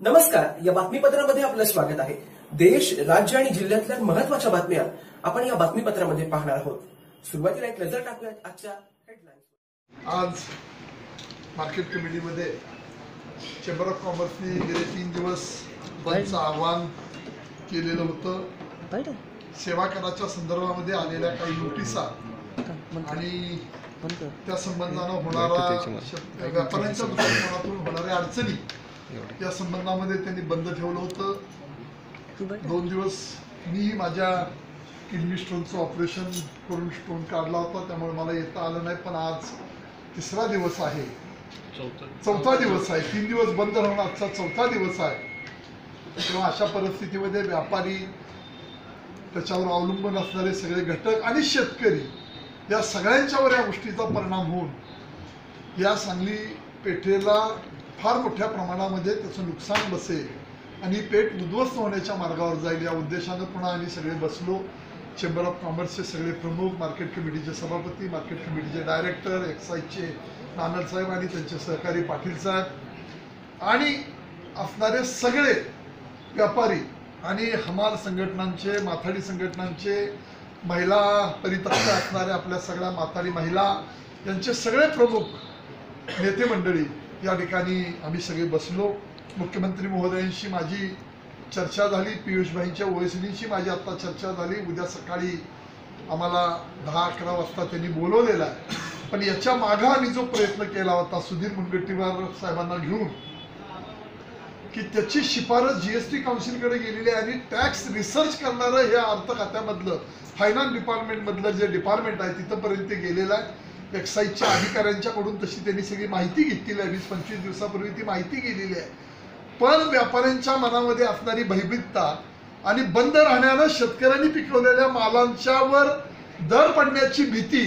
नमस्कार या बातमीपत्रामध्ये आपलं स्वागत आहे. देश राज्य आणि जिल्ह्यातल्या महत्त्वाच्या बातम्या आपण या बातमीपत्रामध्ये पाहणार आहोत. सुरुवातीला एक नजर टाकूयात आजच्या हेडलाईन्स आज मार्केट कमिटीमध्ये चेंबर ऑफ कॉमर्सने गेले तीन दिवस बंदचं आव्हान केलेलं होतं. सेवा कराच्या संदर्भामध्ये आलेल्या काही नोटिसा आणि त्या संबंधानं होणारा व्यापाऱ्यांच्या दृष्टिकोनातून होणाऱ्या अडचणी या संबंधामध्ये त्यांनी बंद ठेवलं होतं. दोन दिवस मीही माझ्या किडनी स्टोनचं ऑपरेशन करून स्टोन काढला होता त्यामुळे मला येता आलं नाही पण आज तिसरा दिवस आहे. चौथा दिवस आहे. तीन दिवस बंद राहून आजचा चौथा दिवस आहे. तेव्हा अशा परिस्थितीमध्ये व्यापारी त्याच्यावर अवलंबून असणारे सगळे घटक आणि शेतकरी या सगळ्यांच्यावर या गोष्टीचा परिणाम होऊन या सांगली पेठेला फार मोठ्या प्रमाणामध्ये त्याचं नुकसान बसेल आणि पेठ उद्ध्वस्त होण्याच्या मार्गावर जाईल या उद्देशानं पुन्हा आम्ही सगळे बसलो. चेंबर ऑफ कॉमर्सचे सगळे प्रमुख मार्केट कमिटीचे सभापती मार्केट कमिटीचे डायरेक्टर एक्साईजचे नानल साहेब आणि त्यांचे सहकारी पाटील साहेब आणि असणारे सगळे व्यापारी आणि हमाल संघटनांचे माथाडी संघटनांचे महिला परितक्ष असणाऱ्या आपल्या सगळ्या म्हातारी महिला यांचे सगळे प्रमुख नेते मंडळी या ठिकाणी आम्ही सगळे बसलो. मुख्यमंत्री महोदयांशी माझी चर्चा झाली पियुषभाईंच्या ओएसडीशी माझी आत्ता चर्चा झाली. उद्या सकाळी आम्हाला दहा अकरा वाजता त्यांनी बोलवलेला आहे. पण याच्या मागं आम्ही जो प्रयत्न केला होता सुधीर मुनगट्टीवार साहेबांना घेऊन की त्याची शिफारस जीएसटी काउन्सिलकडे गेलेली आहे आणि टॅक्स रिसर्च करणारं हे अर्थ खात्यामधलं फायनान्स डिपार्टमेंटमधलं जे डिपार्टमेंट आहे तिथंपर्यंत ते गेलेलं आहे. एक्साईजच्या अधिकाऱ्यांच्याकडून तशी त्यांनी सगळी माहिती घेतलेली आहे. वीस पंचवीस दिवसापूर्वी ती माहिती गेलेली आहे. पण व्यापाऱ्यांच्या मनामध्ये असणारी भयभीतता आणि बंद राहण्यानं शेतकऱ्यांनी पिकवलेल्या मालांच्यावर दर पडण्याची भीती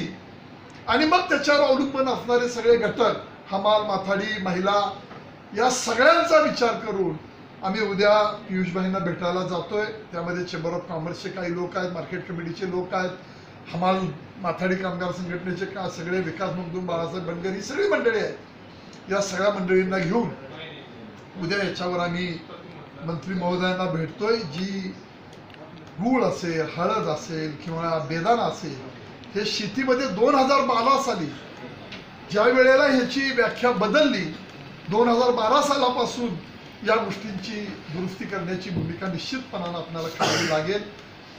आणि मग त्याच्यावर अवलंबून असणारे सगळे घटक हमाल माथाडी महिला या सगळ्यांचा विचार करून आम्ही उद्या पियुषभाईंना भेटायला जातोय. त्यामध्ये चेंबर ऑफ कॉमर्सचे काही लोक आहेत मार्केट कमिटीचे लोक आहेत हमाल माथाडी कामगार संघटनेचे का सगळे विकास मगदूम बाळासाहेब बनगर ही सगळी मंडळी आहेत. या सगळ्या मंडळींना घेऊन उद्या याच्यावर आम्ही मंत्री महोदयांना भेटतोय. जी गूळ असेल हळद असेल किंवा बेदाना असेल हे शेतीमध्ये दोन हजार बारा साली ज्या वेळेला ह्याची व्याख्या बदलली दोन हजार बारा सालापासून या गोष्टींची दुरुस्ती करण्याची भूमिका निश्चितपणानं आपल्याला करावी लागेल.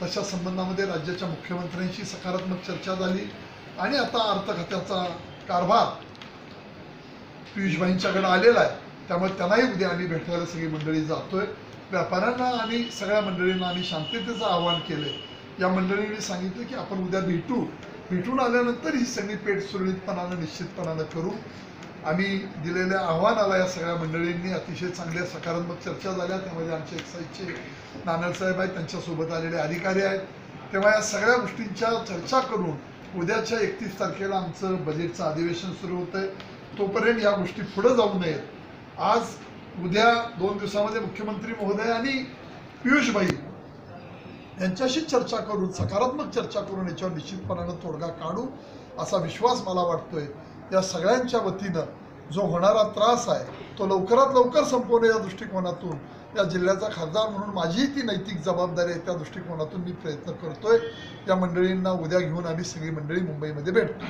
तशा संबंधामध्ये राज्याच्या मुख्यमंत्र्यांशी सकारात्मक चर्चा झाली. आणि आता अर्थखात्याचा कारभार पियुषभाईंच्याकडे आलेला आहे. त्यामुळे त्यांनाही उद्या आम्ही भेटायला सगळी मंडळी जातोय. व्यापाऱ्यांना आणि सगळ्या मंडळींना आम्ही शांततेचं आवाहन केलंय. या मंडळींनी सांगितलं की आपण उद्या भेटू. भेटून आल्यानंतर ही सगळी पेठ सुरळीतपणानं निश्चितपणानं करू. आम्ही दिलेल्या आव्हानाला या सगळ्या मंडळींनी अतिशय चांगल्या सकारात्मक चर्चा झाल्या. त्यामध्ये आमचे एक्साईजचे नानलसाहेब आहेत त्यांच्यासोबत आलेले अधिकारी आहेत. तेव्हा या सगळ्या गोष्टींच्या चर्चा करून उद्याच्या एकतीस तारखेला आमचं बजेटचं अधिवेशन सुरू होतं आहे तोपर्यंत या गोष्टी पुढं जाऊ नयेत. आज उद्या दोन दिवसामध्ये मुख्यमंत्री महोदय आणि पियुषभाई यांच्याशी चर्चा करून सकारात्मक चर्चा करून याच्यावर निश्चितपणानं तोडगा काढू असा विश्वास मला वाटतोय. या सगळ्यांच्या वतीनं जो होणारा त्रास आहे तो लवकरात लवकर संपवणे या दृष्टिकोनातून या जिल्ह्याचा खासदार म्हणून माझीही ती नैतिक जबाबदारी आहे त्या दृष्टिकोनातून मी प्रयत्न करतोय. या मंडळींना उद्या घेऊन आम्ही सगळी मंडळी मुंबईमध्ये भेटतो.